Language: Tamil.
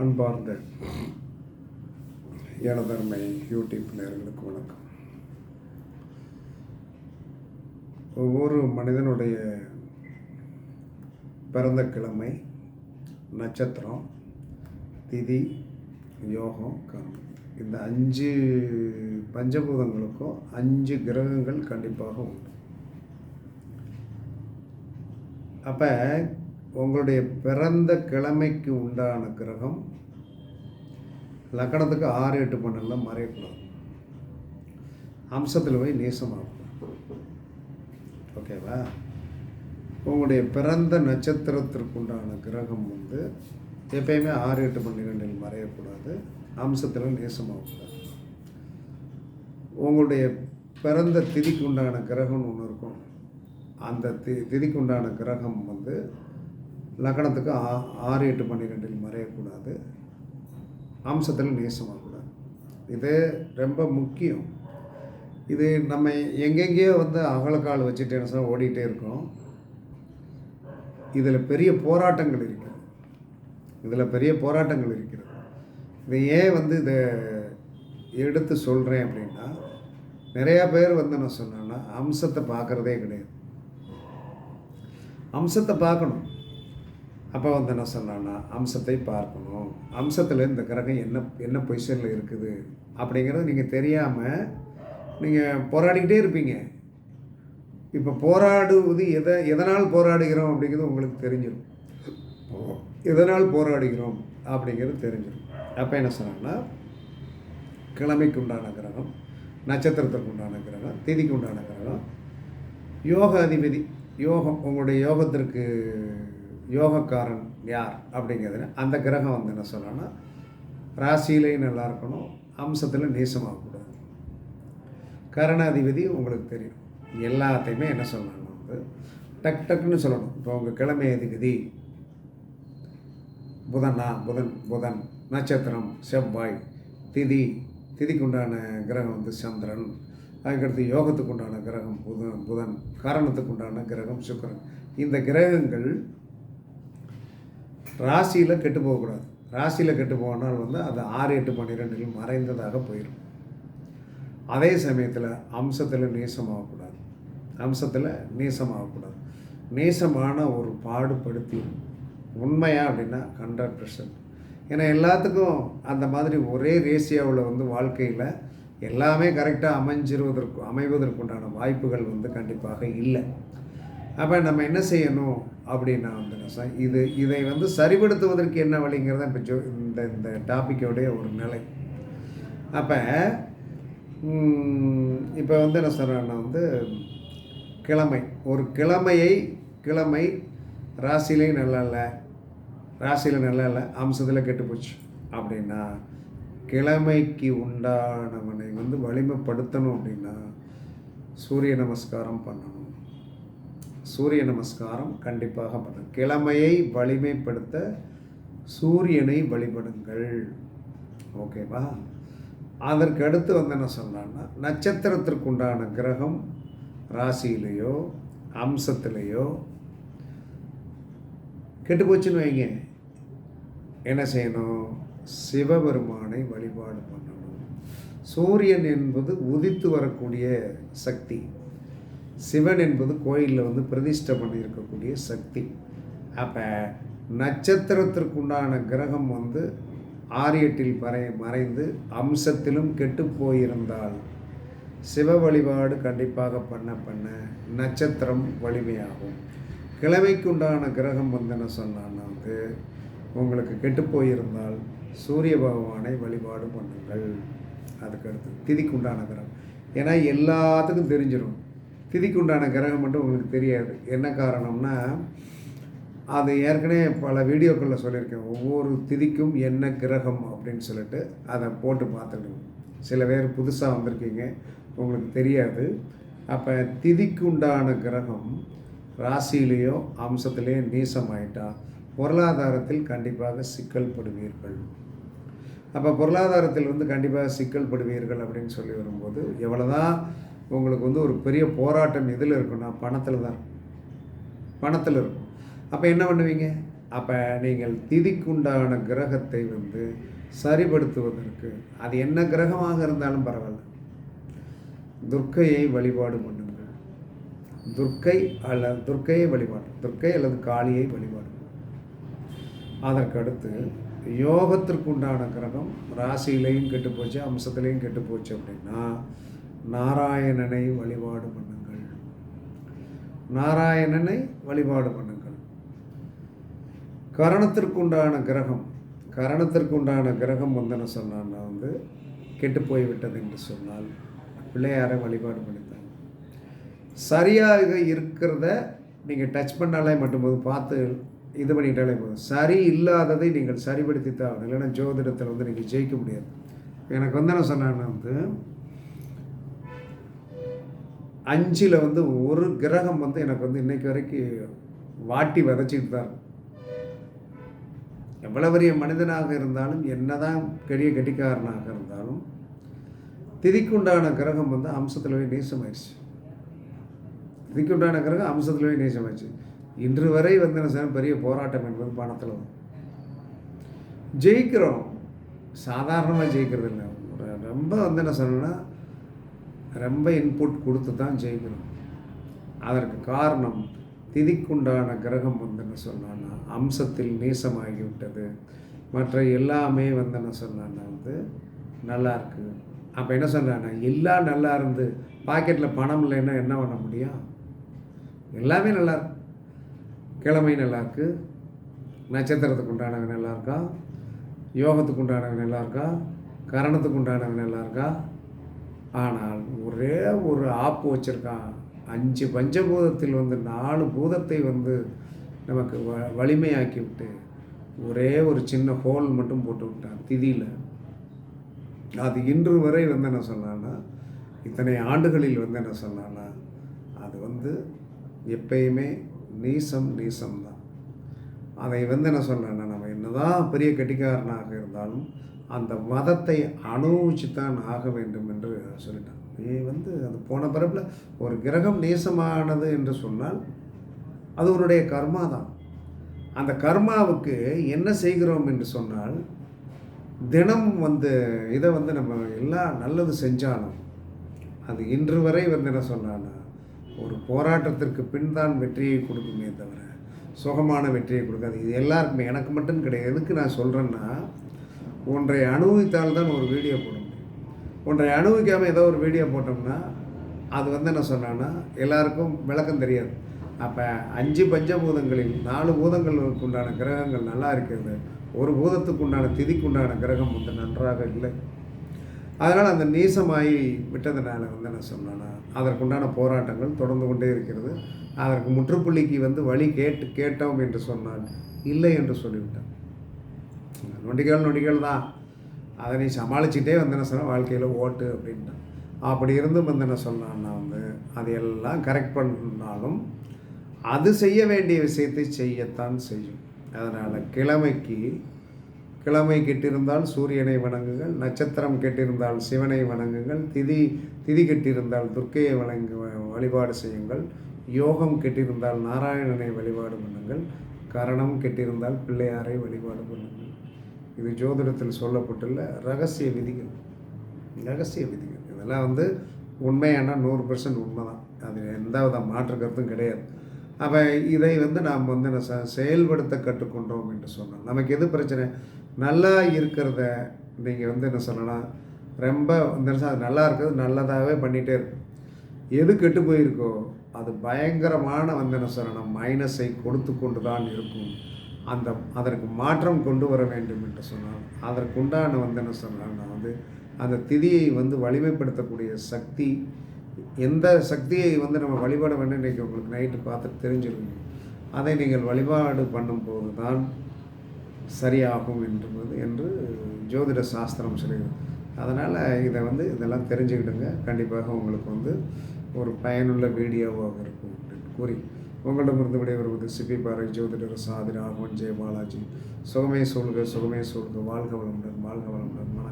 அன்பார்ந்த எனதர்மை யூடியூப் நேர்களுக்கு வணக்கம். ஒவ்வொரு மனிதனுடைய பிறந்த கிழமை நட்சத்திரம் திதி யோகம் கர்மம் இந்த அஞ்சு பஞ்சபூதங்களுக்கும் அஞ்சு கிரகங்கள் கண்டிப்பாக உண்டு. அப்போ உங்களுடைய பிறந்த கிழமைக்கு உண்டான கிரகம் லக்கணத்துக்கு ஆறு எட்டு பன்னெண்டில் மறையக்கூடாது. அம்சத்தில் போய் நேசமாகும் ஓகேவா? உங்களுடைய பிறந்த நட்சத்திரத்திற்குண்டான கிரகம் வந்து எப்பயுமே ஆறு எட்டு பன்னிரெண்டில் மறையக்கூடாது. அம்சத்தில் நேசமாகக்கூடாது. உங்களுடைய பிறந்த திதிக்கு உண்டான கிரகம்னு ஒன்று இருக்கும். அந்த தி திதிக்கு உண்டான கிரகம் வந்து லக்கணத்துக்கு ஆ ஆறு எட்டு பன்னிரெண்டில் மறையக்கூடாது. அம்சத்தில் நேசமாகக்கூடாது. இது ரொம்ப முக்கியம். இது நம்ம எங்கெங்கேயோ வந்து அகலக்கால் வச்சுட்டு என்ன சொல்ல ஓடிட்டே இருக்கோம். இதில் பெரிய போராட்டங்கள் இருக்குது. இதில் பெரிய போராட்டங்கள் இருக்கிறது இதை ஏன் வந்து இதை எடுத்து சொல்கிறேன் அப்படின்னா நிறையா பேர் வந்து என்ன சொன்னேன்னா அம்சத்தை பார்க்குறதே கிடையாது. அம்சத்தை பார்க்கணும். அப்போ வந்து என்ன சொன்னான்னா அம்சத்தை பார்க்கணும். அம்சத்தில் இந்த கிரகம் என்ன என்ன பொசிஷனில் இருக்குது அப்படிங்கிறது நீங்கள் தெரியாமல் நீங்கள் போராடிக்கிட்டே இருப்பீங்க. இப்போ போராடுவது எதை எதனால் போராடுகிறோம் அப்படிங்கிறது உங்களுக்கு தெரிஞ்சிடும் எதனால் போராடுகிறோம் அப்படிங்கிறது தெரிஞ்சிடும் அப்போ என்ன சொன்னாங்கன்னா கிழமைக்கு உண்டான கிரகம் நட்சத்திரத்திற்கு உண்டான கிரகம் திதிக்கு உண்டான கிரகம் யோக அதிபதி யோகம் உங்களுடைய யோகத்திற்கு யோகக்காரன் யார் அப்படிங்கிறது அந்த கிரகம் வந்து என்ன சொல்லணும்னா ராசியிலையும் நல்லா இருக்கணும் அம்சத்தில் நேசமாகக்கூடாது. கரணாதிபதி உங்களுக்கு தெரியும். எல்லாத்தையுமே என்ன சொல்லணும் வந்து டக் டக்குன்னு சொல்லணும். இப்போ உங்கள் கிழமை அதிபதி புதனா புதன் புதன் நட்சத்திரம் செவ்வாய் திதி திதிக்கு உண்டான கிரகம் வந்து சந்திரன். அதுக்கடுத்து யோகத்துக்கு உண்டான கிரகம் புதன் புதன் காரணத்துக்கு உண்டான கிரகம் சுக்கரன். இந்த கிரகங்கள் ராசியில் கெட்டு போகக்கூடாது. ராசியில் கெட்டு போனால் வந்து அது ஆறு எட்டு பன்னிரெண்டில் மறைந்ததாக போயிடும் அதே சமயத்தில் அம்சத்தில் நேசமாகக்கூடாது. அம்சத்தில் நேசமாகக்கூடாது. நேசமான ஒரு பாடுபடுத்தி உண்மையாக அப்படின்னா ஹண்ட்ரட் பர்சன்ட் ஏன்னா எல்லாத்துக்கும் அந்த மாதிரி ஒரே ரேசியாவில் வந்து வாழ்க்கையில் எல்லாமே கரெக்டாக அமைஞ்சிருவதற்கு அமைவதற்குண்டான வாய்ப்புகள் வந்து கண்டிப்பாக இல்லை. அப்போ நம்ம என்ன செய்யணும் அப்படின்னா வந்து என்ன இது இதை வந்து சரிபடுத்துவதற்கு என்ன வழிங்கிறத இப்போ ஜோ இந்த இந்த டாப்பிக்கோடைய ஒரு நிலை. அப்போ இப்போ வந்து என்ன சொல்கிறேன்னா வந்து கிழமை ஒரு கிழமையை கிழமை ராசிலையும் நல்லா இல்லை ராசியில் நல்லா இல்லை அம்சத்தில் கெட்டு போச்சு அப்படின்னா கிழமைக்கு உண்டானவனை வந்து வலிமைப்படுத்தணும் அப்படின்னா சூரிய நமஸ்காரம் பண்ணணும். சூரிய நமஸ்காரம் கண்டிப்பாக பண்ணணும் கிழமையை வலிமைப்படுத்த சூரியனை வழிபடுங்கள். ஓகேவா? அதற்கு அடுத்து வந்து என்ன சொன்னான்னா நட்சத்திரத்திற்குண்டான கிரகம் ராசியிலேயோ அம்சத்திலேயோ கெட்டு போச்சுன்னு வைங்க. என்ன செய்யணும்? சிவபெருமானை வழிபாடு பண்ணணும். சூரியன் என்பது உதித்து வரக்கூடிய சக்தி. சிவன் என்பது கோயிலில் வந்து பிரதிஷ்டை பண்ணியிருக்கக்கூடிய சக்தி. அப்போ நட்சத்திரத்திற்குண்டான கிரகம் வந்து ஆரியட்டில் மறை மறைந்து அம்சத்திலும் கெட்டு போயிருந்தால் சிவ வழிபாடு கண்டிப்பாக பண்ண பண்ண நட்சத்திரம் வலிமையாகும். கிழமைக்குண்டான கிரகம் வந்து என்ன சொன்னான்னா வந்து உங்களுக்கு கெட்டு போயிருந்தால் சூரிய பகவானை வழிபாடு பண்ணுங்கள். அதுக்கடுத்து திதிக்குண்டான கிரகம். ஏன்னா எல்லாத்துக்கும் தெரிஞ்சிடும் திதிக்கு உண்டான கிரகம் மட்டும் உங்களுக்கு தெரியாது. என்ன காரணம்னா அது ஏற்கனவே பல வீடியோக்களில் சொல்லியிருக்கேன். ஒவ்வொரு திதிக்கும் என்ன கிரகம் அப்படின்னு சொல்லிட்டு அதை போட்டு பார்த்துக்கணும். சில பேர் புதுசாக வந்திருக்கீங்க உங்களுக்கு தெரியாது. அப்போ திதிக்கு உண்டான கிரகம் ராசியிலேயோ அம்சத்திலேயோ நீசமாயிட்டா பொருளாதாரத்தில் கண்டிப்பாக சிக்கல் படுவீர்கள். அப்போ பொருளாதாரத்தில் வந்து கண்டிப்பாக சிக்கல் படுவீர்கள் அப்படின்னு சொல்லி வரும்போது எவ்வளோதான் உங்களுக்கு வந்து ஒரு பெரிய போராட்டம் எதில் இருக்குன்னா பணத்தில் தான். இருக்கும் பணத்தில் இருக்கும். அப்போ என்ன பண்ணுவீங்க? அப்போ நீங்கள் திதிக்குண்டான கிரகத்தை வந்து சரிபடுத்துவதற்கு அது என்ன கிரகமாக இருந்தாலும் பரவாயில்ல. துர்க்கையை வழிபாடு பண்ணுங்கள். துர்க்கை அல்ல துர்க்கையை வழிபாடு துர்க்கை அல்லது காளியை வழிபாடு. அதற்கடுத்து யோகத்திற்கு உண்டான கிரகம் ராசியிலையும் கெட்டு போச்சு அம்சத்துலேயும் கெட்டு போச்சு அப்படின்னா நாராயணனை வழிபாடு பண்ணுங்கள். நாராயணனை வழிபாடு பண்ணுங்கள். கரணத்திற்குண்டான கிரகம் கரணத்திற்குண்டான கிரகம் வந்தன என்ன சொன்னான்னா வந்து கெட்டு போய்விட்டது என்று சொன்னால் பிள்ளையாரை வழிபாடு பண்ணித்தாங்க சரியாக இருக்கிறத நீங்கள் டச் பண்ணாலே மட்டும் போது பார்த்து இது பண்ணிட்டாலே போதும். சரி இல்லாததை நீங்கள் சரிப்படுத்தி தான் இல்லைன்னா ஜோதிடத்தில் வந்து நீங்கள் ஜெயிக்க முடியாது. எனக்கு வந்து என்ன சொன்னாங்கன்னா வந்து அஞ்சில் வந்து ஒரு கிரகம் வந்து எனக்கு வந்து இன்னைக்கு வரைக்கும் வாட்டி விதைச்சிட்டு தான் எவ்வளோ பெரிய மனிதனாக இருந்தாலும் என்னதான் பெரிய கெட்டிக்காரனாக இருந்தாலும் திதிக்குண்டான கிரகம் வந்து அம்சத்தில் போய் நேசமாயிடுச்சு திதிக்குண்டான கிரகம் அம்சத்தில் போய் நேசமாயிடுச்சு இன்று வரை வந்து என்ன செய்யணும், பெரிய போராட்டம் என்பது பணத்தில் ஜெயிக்கிறோம். சாதாரணமாக ஜெயிக்கிறது இல்லை. ரொம்ப வந்து என்ன சொல்லணும்னா ரொம்ப இன்புட் கொடுத்து தான் ஜெயிக்கிறோம் அதற்கு காரணம் திதிக்குண்டான கிரகம் வந்துன்னு சொன்னான்னா அம்சத்தில் நேசமாகிவிட்டது. மற்ற எல்லாமே வந்து சொன்னான்னா வந்து நல்லா இருக்கு அப்போ என்ன சொல்கிறான்னா எல்லாம் நல்லா இருந்து பாக்கெட்டில் பணம் இல்லைன்னா என்ன பண்ண முடியும்? எல்லாமே நல்லா இருக்கு கிழமை நல்லா இருக்கு நட்சத்திரத்துக்கு உண்டானவன் நல்லா இருக்கா யோகத்துக்கு உண்டானவன் நல்லா இருக்கா கரணத்துக்கு உண்டானவன் நல்லா இருக்கா ஆனால் ஒரே ஒரு ஆப்பு வச்சுருக்கான். அஞ்சு பஞ்சபூதத்தில் வந்து நாலு பூதத்தை வந்து நமக்கு வ வலிமையாக்கி விட்டு ஒரே ஒரு சின்ன ஹோல் மட்டும் போட்டு விட்டான். திதியில். அது இன்று வரை வந்து என்ன சொன்னான்னா இத்தனை ஆண்டுகளில் வந்து என்ன சொன்னான்னா அது வந்து எப்பயுமே நீசம் நீசம் தான் அதை வந்து என்ன சொன்னேன்னா நம்ம என்னதான் பெரிய கட்டிக்காரனாக இருந்தாலும் அந்த மதத்தை அனுபவிச்சு தான் ஆக வேண்டும் என்று சொல்லிட்டான். நீ வந்து அது போன பிறப்பில் ஒரு கிரகம் நேசமானது என்று சொன்னால் அது உன்னுடைய கர்மா தான். அந்த கர்மாவுக்கு என்ன செய்கிறோம் என்று சொன்னால் தினம் வந்து இதை வந்து நம்ம எல்லாம் நல்லது செஞ்சாலும் அது இன்று வரை வந்து என்ன சொன்னான்னா ஒரு போராட்டத்திற்கு பின் தான் வெற்றியை கொடுக்குமே தவிர சுகமான வெற்றியை கொடுக்காது. இது எல்லாருக்குமே எனக்கு மட்டும் கிடையாது. எதுக்கு நான் சொல்கிறேன்னா ஒன்றை அனுபவித்தால் தான் ஒரு வீடியோ போட முடியும். ஒன்றை அனுபவிக்காமல் ஏதோ ஒரு வீடியோ போட்டோம்னா அது வந்து என்ன சொன்னான்னா எல்லாருக்கும் விளக்கம் தெரியாது. அப்போ அஞ்சு பஞ்சபூதங்களில் நாலு பூதங்களுக்கு உண்டான கிரகங்கள் நல்லா இருக்கிறது. ஒரு பூதத்துக்கு உண்டான கிரகம் வந்து நன்றாக இல்லை. அதனால் அந்த நீசமாகி விட்டதுனால வந்து என்ன சொன்னேன்னா அதற்குண்டான போராட்டங்கள் தொடர்ந்து கொண்டே இருக்கிறது. அதற்கு முற்றுப்புள்ளிக்கு வந்து வழி கேட்டு கேட்டோம் என்று சொன்னால் இல்லை என்று சொல்லிவிட்டேன் நொடிகள் நொடிகள் தான். அதை நீ சமாளிச்சுட்டே வந்து என்ன சொன்ன வாழ்க்கையில் ஓட்டு அப்படின்ட்டான். அப்படி இருந்தும் வந்து என்ன சொன்னான்னா வந்து அதையெல்லாம் கரெக்ட் பண்ணாலும் அது செய்ய வேண்டிய விஷயத்தை செய்யத்தான் செய்யும். அதனால் கிழமைக்கு கிழமை கெட்டிருந்தால் சூரியனை வணங்குங்கள் நட்சத்திரம் கெட்டிருந்தால் சிவனை வணங்குங்கள் திதி திதி கெட்டிருந்தால் துர்க்கையை வணங்கு வழிபாடு செய்யுங்கள் யோகம் கெட்டிருந்தால் நாராயணனை வழிபாடு பண்ணுங்கள் கரணம் கெட்டிருந்தால் பிள்ளையாரை வழிபாடு பண்ணுங்கள். இது ஜோதிடத்தில் சொல்லப்பட்டுள்ள ரகசிய விதிகள். ரகசிய விதிகள். இதெல்லாம் வந்து உண்மையான நூறு பர்சன்ட் உண்மை தான் அது எந்த வித மாற்று கருத்தும் கிடையாது. அப்போ இதை வந்து நாம் வந்து என்ன செயல்படுத்த கற்றுக்கொண்டோம் என்று சொன்னோம் நமக்கு எது பிரச்சனை? நல்லா இருக்கிறத நீங்கள் வந்து என்ன சொல்லலாம் ரொம்ப வந்து அது நல்லா இருக்கிறது நல்லதாகவே பண்ணிகிட்டே இருக்கும் எது கெட்டு போயிருக்கோ அது பயங்கரமான வந்து என்ன சொல்லணும் மைனஸை கொடுத்து கொண்டு தான் இருக்கும். அந்த அதற்கு மாற்றம் கொண்டு வர வேண்டும் என்று சொன்னால் அதற்குண்டான வந்து என்ன சொன்னாங்கன்னா வந்து அந்த திதியை வந்து வலிமைப்படுத்தக்கூடிய சக்தி எந்த சக்தியை வந்து நம்ம வழிபாட வேண்டும் இன்றைக்கி உங்களுக்கு நைட்டு பார்த்து தெரிஞ்சிருக்கும். அதை நீங்கள் வழிபாடு பண்ணும்போது தான் சரியாகும் என்பது என்று ஜோதிட சாஸ்திரம் சொல்லுகிறது. அதனால் இதை வந்து இதெல்லாம் தெரிஞ்சுக்கிடுங்க. கண்டிப்பாக உங்களுக்கு வந்து ஒரு பயனுள்ள வீடியோவாக இருக்கும் அப்படின்னு கூறி உங்களிடமிருந்து விடைபெறுவது சிபி பாறை ஜோதிடர் சாதி ராகவன் ஜெய பாலாஜி சுகமே சொல்க சுகமே சொல்க வாழ்க வளமுடன் வாழ்க வளமுடன். மன